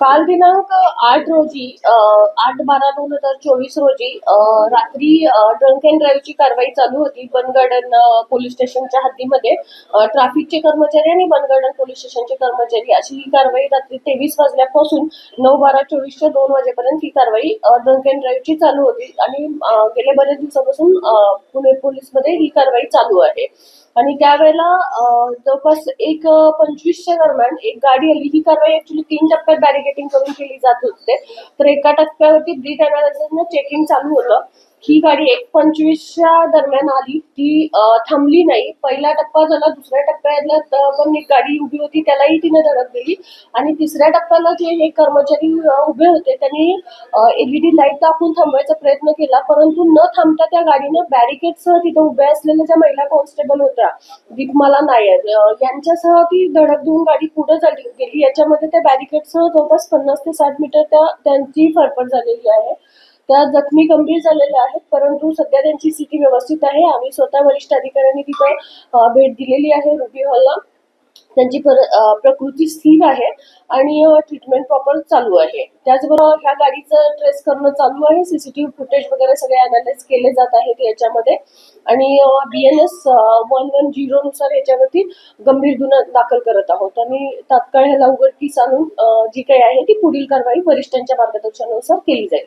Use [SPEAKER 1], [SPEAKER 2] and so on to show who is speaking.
[SPEAKER 1] काल दिनांक आठ रोजी आठ बारा दोन हजार चोवीस रोजी रात्री ड्रंक अँड ड्राईव्हची कारवाई चालू होती बनगार्डन पोलीस स्टेशनच्या हद्दीमध्ये. ट्रॅफिकचे कर्मचारी आणि बनगार्डन पोलीस स्टेशनचे कर्मचारी अशी ही कारवाई रात्री तेवीस वाजल्यापासून नऊ बारा चोवीसच्या दोन वाजेपर्यंत ही कारवाई ड्रंक अँड ड्राईव्हची चालू होती. आणि गेल्या बऱ्याच दिवसापासून पुणे पोलीसमध्ये ही कारवाई चालू आहे. आणि त्यावेळेला जवळपास एक पंचवीसच्या दरम्यान एक गाडी आली. ही कारवाई ऍक्च्युली तीन टप्प्यात चेकिंग करून केली जात होते तर एका टप्प्यावरती ब्रीड अनालिसिसनं चेकिंग चालू होतं. ही गाडी एक पंचवीसच्या दरम्यान आली. ती थांबली नाही. पहिला टप्पा झाला दुसऱ्या टप्प्यातला त- पण एक गाडी उभी होती त्यालाही तिने धडक दिली. आणि तिसऱ्या टप्प्याला जे हे कर्मचारी उभे होते त्यांनी एलईडी लाइट दाखवून थांबवायचा प्रयत्न केला. परंतु न थांबता त्या गाडीनं बॅरिकेडसह तिथे उभ्या असलेल्या ज्या महिला कॉन्स्टेबल होत्या दीपमाला नायर यांच्यासह ती धडक देऊन गाडी पुढे झाली गेली. याच्यामध्ये त्या बॅरिकेडसह जवळपास पन्नास ते साठ मीटर त्या त्यांची फरफट झालेली आहे. त्या जखमी गंभीर झालेल्या आहेत परंतु सध्या त्यांची स्थिती व्यवस्थित आहे. आम्ही स्वतः वरिष्ठ अधिकाऱ्यांनी तिथं भेट दिलेली आहे रुबी हॉलला. त्यांची पर प्रकृती स्थिर आहे आणि ट्रीटमेंट प्रॉपर चालू आहे. त्याचबरोबर ह्या गाडीचं ट्रेस करणं चालू आहे. सीसीटीव्ही फुटेज वगैरे सगळे अनालाइज केले जात आहेत याच्यामध्ये. आणि B N S one one zero नुसार याच्यावरती गंभीर गुन्हा दाखल करत आहोत. आणि तात्काळ ह्याला उघडकीस आणून जी काही आहे ती पुढील कारवाई वरिष्ठांच्या मार्गदर्शनानुसार केली जाईल.